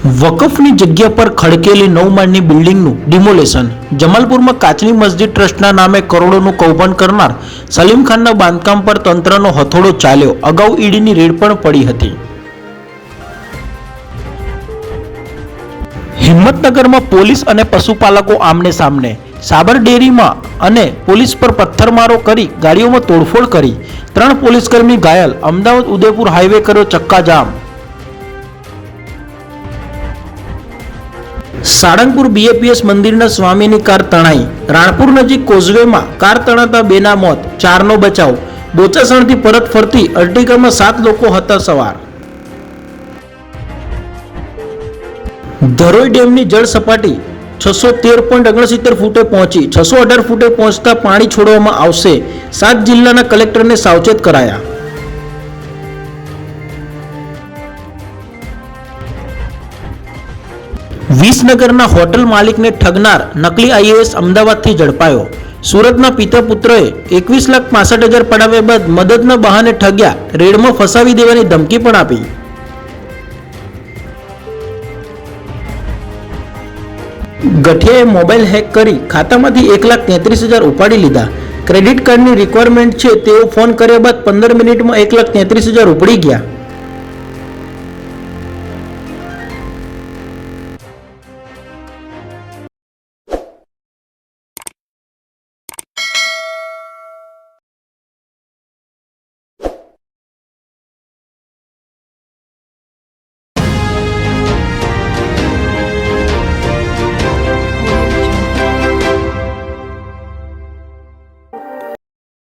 વકફની જગ્યા પર ખડકેલી નવ માળની બિલ્ડિંગનું ડિમોલેશન. જમાલપુરમાં કાચની મસ્જિદ ટ્રસ્ટના નામે કરોડોનું કૌભાંડ કરનાર સલીમ ખાનના બાંધકામ પર તંત્રનો હથોડો ચાલ્યો. અગાઉ ઈડીની રેડ પણ પડી હતી. હિંમતનગરમાં પોલીસ અને પશુપાલકો આમને સામને. સાબર ડેરીમાં અને પોલીસ પર પથ્થરમારો કરી ગાડીઓમાં તોડફોડ કરી. ત્રણ પોલીસકર્મી ઘાયલ. અમદાવાદ ઉદયપુર હાઈવે કર્યો ચક્કાજામ. સાળંગપુર બીએપીએસ મંદિરના સ્વામીની કાર તણાઈ. રાણપુર નજીક કોઝવેમાં કાર તણાતા બેના મોત, ચારનો બચાવ. બોચાસણથી પરત ફરતી અર્ટિગામાં સાત લોકો હતા સવાર ધરોઈ ડેમની જળ સપાટી છસો તેર પોઈન્ટ ઓગણસિત્તેર ફૂટે પહોંચી. છસો અઢાર ફૂટે પહોંચતા પાણી છોડવામાં આવશે. સાત જિલ્લાના કલેક્ટરને સાવચેત કરાયા. વિસનગરના હોટલ માલિકને ઠગનાર નકલી આઈએએસ અમદાવાદથી ઝડપાયો. સુરતના પિતા પુત્રએ એકવીસ લાખ પાસઠ હજાર પડાવ્યા બાદ મદદના બહાને ઠગ્યા, રેડમાં ફસાવી દેવાની ધમકી પણ આપી. ગઠિયાએ મોબાઈલ હેક કરી ખાતામાંથી એક લાખ તેત્રીસ હજાર ઉપાડી લીધા. ક્રેડિટ કાર્ડની રિક્વાયરમેન્ટ છે તેવો ફોન કર્યા બાદ પંદર મિનિટમાં એક લાખ તેત્રીસ હજાર ઉપડી ગયા.